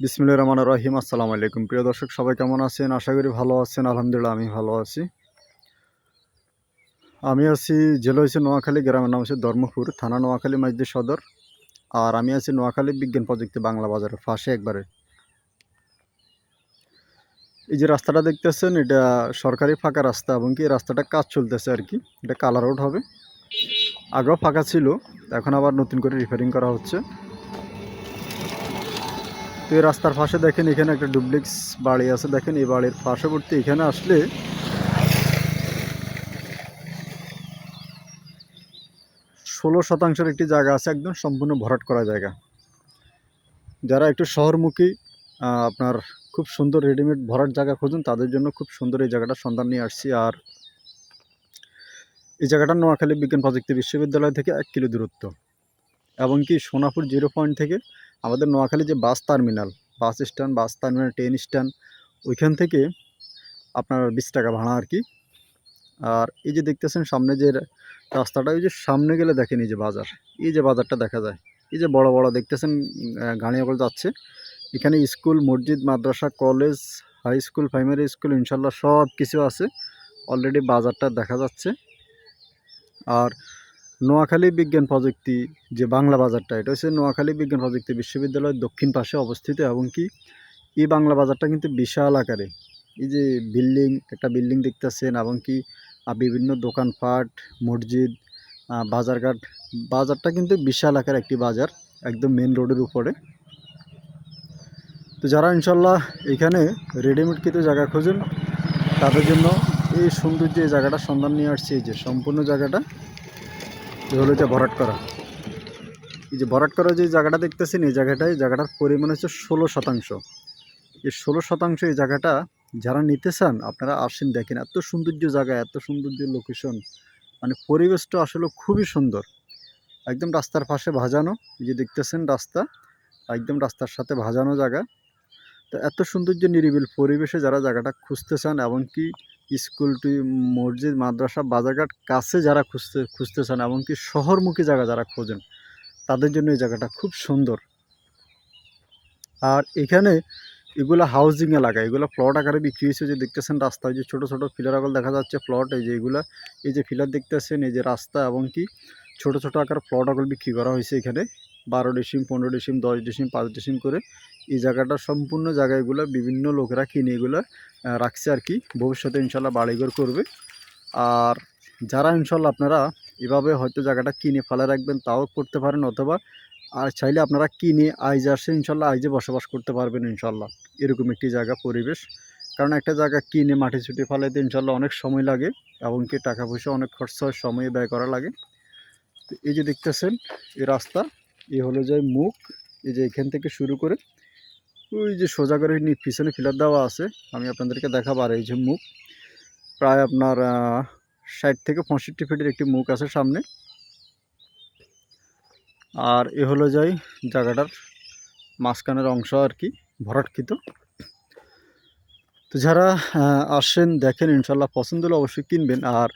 বিসমিল্লাহির রহমানির রহিম। আসসালামু আলাইকুম। প্রিয় দর্শক, সবাই কেমন আছেন? আশা করি ভালো আছেন। আলহামদুলিল্লাহ, আমি ভালো আছি। আমি আছি জেলা হয়েছে নোয়াখালী, গ্রামের নাম হচ্ছে ধর্মপুর, থানা নোয়াখালী, মাইজদি সদর। আর আমি আছি নোয়াখালী বিজ্ঞান প্রযুক্তি বাংলা বাজারের ফাঁসে একবারে। এই যে রাস্তাটা দেখতেছেন, এটা সরকারি ফাঁকা রাস্তা এবং কি রাস্তাটা কাজ চলতেছে আর কি। এটা কালার আউট হবে। আগেও ফাঁকা ছিল, এখন আবার নতুন করে রিপেয়ারিং করা হচ্ছে। তো এই রাস্তার পাশে দেখেন এখানে একটা ডুপ্লেক্স বাড়ি আছে। দেখেন এই বাড়ির পার্শ্ববর্তী এখানে আসলে ষোলো শতাংশের একটি জায়গা আছে, একদম সম্পূর্ণ ভরাট করা জায়গা। যারা একটু শহরমুখী আপনার খুব সুন্দর রেডিমেড ভরাট জায়গা খুঁজুন, তাদের জন্য খুব সুন্দর এই জায়গাটা সন্ধান নিয়ে আসছি। আর এই জায়গাটা নোয়াখালী বিজ্ঞান প্রযুক্তি বিশ্ববিদ্যালয় থেকে এক কিলো দূরত্ব। এবং কি সোনাপুর জিরো পয়েন্ট থেকে আমাদের নোয়াখালী যে bus terminal, bus stand, bus terminal, train stand, ওইখান থেকে আপনার বিশ টাকা ভাড়া আর কি। আর এই যে দেখতেছেন সামনে যে রাস্তাটা, ওই যে সামনে গেলে দেখেন এই যে বাজার, এই যে বাজারটা দেখা যায়। এই যে বড় বড় দেখতেছেন গাড়ি করে যাচ্ছে। এখানে স্কুল, মসজিদ, মাদ্রাসা, college, high school, primary school, ইনশাল্লাহ সব কিছু আছে। অলরেডি বাজারটা দেখা যাচ্ছে। আর নোয়াখালী বিজ্ঞান প্রযুক্তি যে বাংলা বাজারটা, এটা হচ্ছে নোয়াখালী বিজ্ঞান প্রযুক্তি বিশ্ববিদ্যালয়ের দক্ষিণ পাশে অবস্থিত এবং কি, এই বাংলা বাজারটা কিন্তু বিশাল আকারে। এই যে বিল্ডিং, একটা বিল্ডিং দেখতেছেন এবং কি বিভিন্ন দোকানপাট, মসজিদ বাজারঘাট, বাজারটা কিন্তু বিশাল আকার একটি বাজার, একদম মেন রোডের উপরে। তো যারা ইনশাল্লাহ এখানে রেডিমেড কিছু জায়গা খোঁজেন, তাদের জন্য এই সৌন্দর্য এই জায়গাটা সন্ধান নিয়ে আসছে, এই যে সম্পূর্ণ জায়গাটা। এ হলো যে করা। এই যে ভরাট করা যে জায়গাটা দেখতেছেন, এই জায়গাটায় জায়গাটার পরিমাণ হচ্ছে ষোলো শতাংশ। এই ষোলো শতাংশ এই জায়গাটা যারা নিতে চান, আপনারা আসেন, দেখেন এত সৌন্দর্য জায়গা, এত সৌন্দর্য লোকেশন মানে পরিবেশটা আসলে খুবই সুন্দর। একদম রাস্তার পাশে ভাজানো, এই যে দেখতেছেন রাস্তা, একদম রাস্তার সাথে ভাজানো জায়গা। তো এত সৌন্দর্য নিরিবিল পরিবেশে যারা জায়গাটা খুঁজতে চান এমনকি টু মসজিদ, মাদ্রাসা, বাজারঘাট কাছে যারা খুঁজতে খুঁজতে চান এমনকি শহরমুখী জায়গা যারা খোঁজেন, তাদের জন্য এই জায়গাটা খুব সুন্দর। আর এখানে এগুলো হাউজিং এলাকা এগুলো প্লট আকারে বিক্রি হয়েছে যে দেখতেছেন রাস্তায় যে ছোট ছোট ফিলার আগল দেখা যাচ্ছে প্লট এই যে এগুলা, এই যে ফিলার দেখতেছেন, এই যে রাস্তা এবং কি ছোট ছোট আকার প্লট আগল বিক্রি করা হয়েছে এখানে। বারো ডিসিম, পনেরো ডিসিম, দশ ডিসিম, পাঁচ ডিসিম করে এই জায়গাটা সম্পূর্ণ জায়গাগুলো বিভিন্ন লোকেরা কিনে এগুলো রাখছে আর কি। ভবিষ্যতে ইনশাল্লাহ বাড়িঘর করবে। আর যারা ইনশাল্লাহ আপনারা এভাবে হয়তো জায়গাটা কিনে ফেলে রাখবেন, তাও করতে পারেন অথবা আর চাইলে আপনারা কিনে আইজে আসে ইনশাল্লাহ আইজে বসবাস করতে পারবেন ইনশাল্লাহ। এরকম একটি জায়গা পরিবেশ। কারণ একটা জায়গা কিনে মাটি ছুটি ফেলাইতে ইনশাল্লাহ অনেক সময় লাগে এমনকি টাকা পয়সা অনেক খরচা হয়, সময় ব্যয় করা লাগে। তো এই যে দেখতেছেন, এই রাস্তা এই হলো যে মুখ, এই যে এখান থেকে শুরু করে ওই যে সোজা করে পিছনে ফিলার দেওয়া আছে, আমি আপনাদেরকে দেখাবো আর এই যে মুখ। প্রায় আপনার ষাট থেকে পঁয়ষট্টি ফিটের একটি মুখ আছে সামনে। আর এ হলো যাই জায়গাটার মাঝখানের অংশ আর কি, ভরাটকৃত। তো যারা আসেন, দেখেন ইনশাল্লাহ পছন্দ হলে অবশ্যই কিনবেন। আর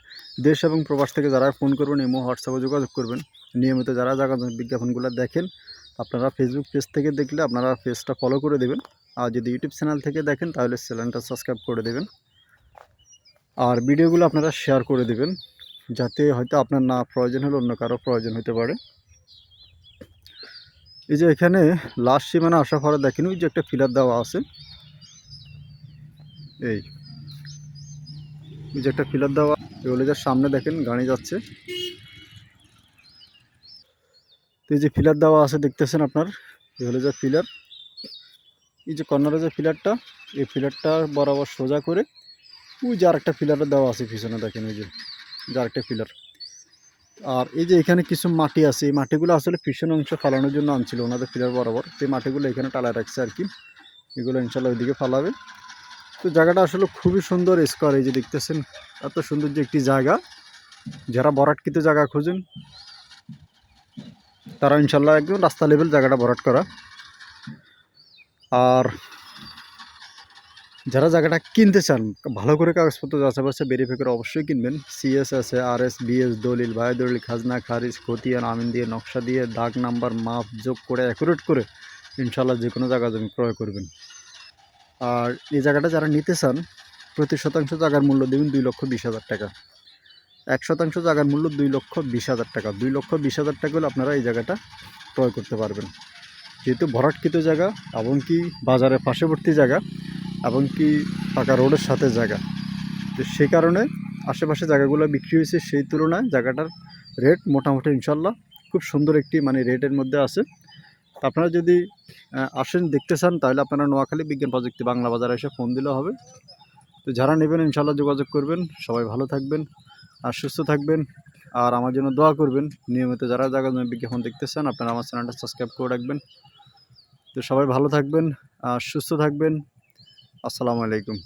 দেশ এবং প্রবাস থেকে যারা ফোন করবেন এমো হোয়াটসঅ্যাপে যোগাযোগ করবেন। নিয়মিত যারা জায়গা বিজ্ঞাপনগুলো দেখেন, আপনারা ফেসবুক পেজ থেকে দেখলে আপনারা পেজটা ফলো করে দেবেন। আর যদি ইউটিউব চ্যানেল থেকে দেখেন, তাহলে চ্যানেলটা সাবস্ক্রাইব করে দেবেন। আর ভিডিওগুলো আপনারা শেয়ার করে দেবেন, যাতে হয়তো আপনার না প্রয়োজন হলে অন্য কারও প্রয়োজন হতে পারে। এই যে এখানে লাস্ট সীমানা আসার পরে দেখেন, ওই যে একটা ফিলার দেওয়া আছে। এই যে একটা ফিলার দেওয়া, এগুলো যার সামনে দেখেন, গাড়ি যাচ্ছে। তো এই যে ফিলার দেওয়া আছে, দেখতেছেন আপনার? এই হলো যে ফিলার। এই যে কর্নারে যে ফিলারটা, এই ফিলারটা বরাবর সোজা করে, ওই যে আরেকটা ফিলারও দেওয়া আছে পিছনে, দেখেন ওই যে যে আরেকটা ফিলার। আর এই যে এখানে কিছু মাটি আছে, এই মাটিগুলো আসলে পিছনে অংশ ফালানোর জন্য আনছিল ওনাদের ফিলার বরাবর। তো মাটিগুলো এখানে টালা রাখছে আর কি। এগুলো ইনশাল্লাহ ওইদিকে ফালাবে। তো জায়গাটা আসলে খুবই সুন্দর স্কোয়ার, এই যে দেখতেছেন, এত সুন্দর যে একটি জায়গা। যারা বরাটকৃত জায়গা খোঁজেন, তারা ইনশাল্লাহ একদম রাস্তা লেভেল জায়গাটা ভরাট করা। আর যারা জায়গাটা কিনতে চান, ভালো করে কাগজপত্র যাচাই বাছাই ভেরিফাই করে অবশ্যই কিনবেন। সিএস আছে আর এস বিএস দলিল, ভাই দলিল, খাজনা, খারিজ, খতিয়ান, আমিন দিয়ে, নকশা দিয়ে, দাগ নাম্বার, মাপ যোগ করে অ্যাকুরেট করে ইনশাল্লাহ যে কোনো জায়গা জমি ক্রয় করবেন। আর এই জায়গাটা যারা নিতে চান, প্রতি শতাংশ জায়গার মূল্য দেবেন দুই লক্ষ বিশ হাজার টাকা। এক শতাংশ জায়গার মূল্য দুই লক্ষ বিশ হাজার টাকা। দুই লক্ষ বিশ হাজার টাকা হলে আপনারা এই জায়গাটা ক্রয় করতে পারবেন। যেহেতু ভরাটকৃত জায়গা, এবং কি বাজারের পার্শ্ববর্তী জায়গা, এবং কি পাকা রোডের সাথে জায়গা। তো সেই কারণে আশেপাশে জায়গাগুলো বিক্রি হয়েছে, সেই তুলনায় জায়গাটার রেট মোটামুটি ইনশাল্লাহ খুব সুন্দর একটি মানে রেটের মধ্যে আছে। আপনারা যদি আসেন, দেখতে চান, তাহলে আপনারা নোয়াখালী বিজ্ঞান প্রযুক্তি বাংলা বাজারে এসে ফোন দিলে হবে। তো যারা নেবেন ইনশাল্লাহ যোগাযোগ করবেন। সবাই ভালো থাকবেন আর সুস্থ থাকবেন। আর আমার জন্য দোয়া করবেন। নিয়মিত যারা জায়গা জমি বিজ্ঞাপন দেখতে চান, আপনারা আমার চ্যানেলটা সাবস্ক্রাইব করে রাখবেন। তো সবাই ভালো থাকবেন আর সুস্থ থাকবেন। আসসালামু আলাইকুম।